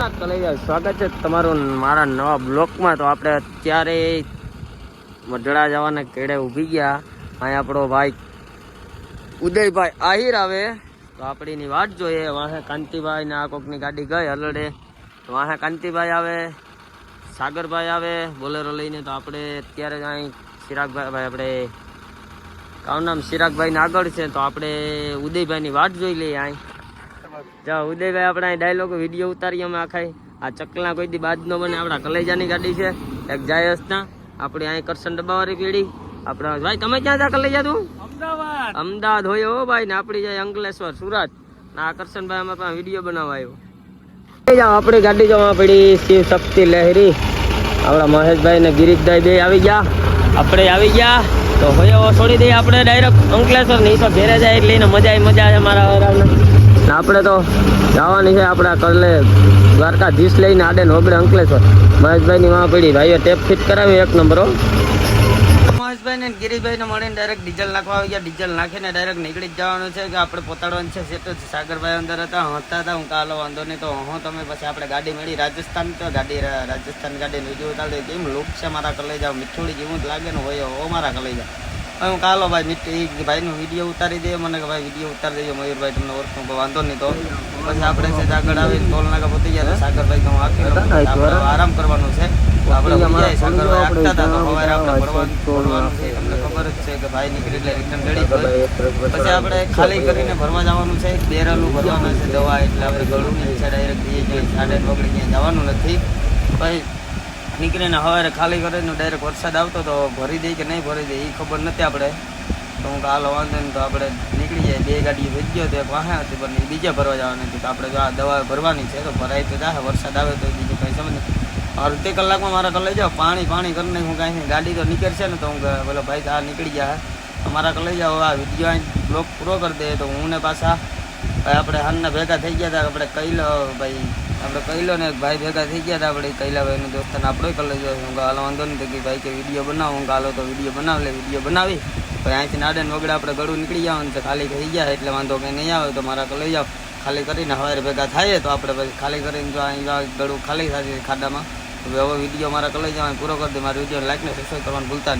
સ્વાગત છે તમારું મારા નવા બ્લોકમાં. તો આપણે અત્યારે મઢડા જવાના કેડે ઊભી ગયા. અહીં આપણો ભાઈ ઉદયભાઈ આહિર આવે. તો આપણીની વાત જોઈએ. વાહે કાંતિભાઈ ને આ કોકની ગાડી ગઈ હલડે. તો વાહે કાંતિભાઈ આવે, સાગરભાઈ આવે, બોલેરો લઈને. તો આપણે અત્યારે જ અહીં ચિરાગભાઈ ભાઈ આપણે કામ નામ ચિરાગભાઈને આગળ છે. તો આપણે ઉદયભાઈની વાટ જોઈ લઈએ અહીં. જા ઉદયભાઈ આપણે ડાયલોગ વીડિયો ઉતારીએ અમે આખા આ ચકલા કોઈ દી બાદ નો બને આપણા કલેજાની ગાડી છે. એક જાયસના આપણે અહીં કરશન ડબ્બાવાળી પેઢી. આપણા ભાઈ તમે ક્યાં જા કલેજા તું? અમદાવાદ. અમદાવાદ હોય હો ભાઈ ને આપણી જાય અંકલેશ્વર સુરત. ના કરશનભાઈ અમે પણ વીડિયો બનાવવા આવ્યો. આપણી ગાડી જવા પડી શિવ શક્તિ લહેરી. આપણા મહેશભાઈ ને ગિરીશભાઈ બે આવી ગયા. આપણે આવી ગયા. તો હોય છોડી દઈએ આપણે ડાયરેક્ટ અંકલેશ્વર નહીં તો ઘેરે જાય લઈને મજા આવી મજા છે મારા આપણે તો જવાની છે આપણા કરલે દ્વારકાધીશ લઈને આડે ને ઓગળે અંકલેશ્વર. મહેશભાઈ ની વાં પડી. ભાઈઓ, ટેપ ફિટ કરાવી એક નંબર હો. મહેશભાઈ ને ગિરીશભાઈ ને મળીને ડાયરેક્ટ ડીઝલ નાખવા આવી ગયા. ડીઝલ નાખીને ડાયરેક્ટ નીકળી જ જવાનું છે કે આપણે પોતાડવાનું છે. સેટો સાગરભાઈ અંદર હતા હતા હતા. હું કાલો વાંધો નહીં. તો હું, તમે પછી આપણે ગાડી મળી રાજસ્થાન તો ગાડી રાજસ્થાન ગાડી વીડિયો ઉતારી કેમ? લુક છે મારા કલઈ જાઓ મીઠોડી જેવું જ લાગે ને હોય, હો, મારા હવે હું કાલો ભાઈ મીઠી એ ભાઈનો વીડિયો ઉતારી દે મને કે ભાઈ વીડિયો ઉતારી દેજો મયુરભાઈ તમને ઓળખું વાંધો નહીં તો. પછી આપણે છે આગળ આવીને ટોલ નાકા પતી ગયા સાગરભાઈ તો. આપણે આરામ કરવાનું છે. આપણે સાગરભાઈ આગતા હતા તો સવારે આપણે ભરવાનું ભરવાનું છે. તમને ખબર જ છે કે ભાઈ નીકળી એટલે રિટર્ન રેડી પછી આપણે ખાલી કરીને ભરવા જવાનું છે. બેરલું ભરવાનું છે દવા એટલે આપણે ગળું ની ઈચ્છા ડાયરેક્ટ જઈએ જોઈએ સાડે પકડી ક્યાંય જવાનું નથી. પછી નીકળીને સવારે ખાલી કરીને ડાયરેક્ટ વરસાદ આવતો તો ભરી દે કે નહીં ભરી દે એ ખબર નથી આપણે. તો હું કાલો વાંધો નહીં તો આપણે નીકળી જાય બે ગાડીઓ ભેજ ગયો તો એક વાહે હતી પણ એ બીજે ભરવા જવાની હતી. તો આપણે જો આ દવા ભરવાની છે તો ભરાય તો જાય વરસાદ આવે તો બીજું કંઈ સમજ નહીં. અડધી કલાકમાં મારા કલાઈ જાઓ પાણી પાણી કરીને હું કાંઈ નહીં ગાડી તો નીકળશે ને તો હું કહે, બોલો ભાઈ આ નીકળી જાય અમારા કલાઈ જાઓ આ વીડિયો અહીં બ્લોક પૂરો કરી દે તો હું ને પાછા ભાઈ આપણે હાલના ભેગા થઈ ગયા હતા આપણે કઈલો ભાઈ આપણે કહીલો ને ભાઈ ભેગા થઈ ગયા હતા આપણે કૈલાભાઈનો દોસ્તાને આપણો કરી લેજો. હું હાલો, વાંધો નહીં કે ભાઈ કે વીડિયો બનાવો. હું હાલો, તો વીડિયો બનાવ લે વીડિયો બનાવી. પછી અહીંથી નાડે ને વગડે આપણે ગળું નીકળી જવાનું છે, ખાલી થઈ ગયા, એટલે વાંધો કંઈ નહીં આવે, તો મારા લઈ જાઓ. ખાલી કરીને સવારે ભેગા થાય તો આપણે પછી ખાલી કરીને જો અહીં ગળું ખાલી થાય ખાડામાં હવે વીડિયો મારા જવાનું પૂરો કરી દે, મારા વીડિયો લાઈક ને સબસ્ક્રાઈબ કરવાનું ભૂલતા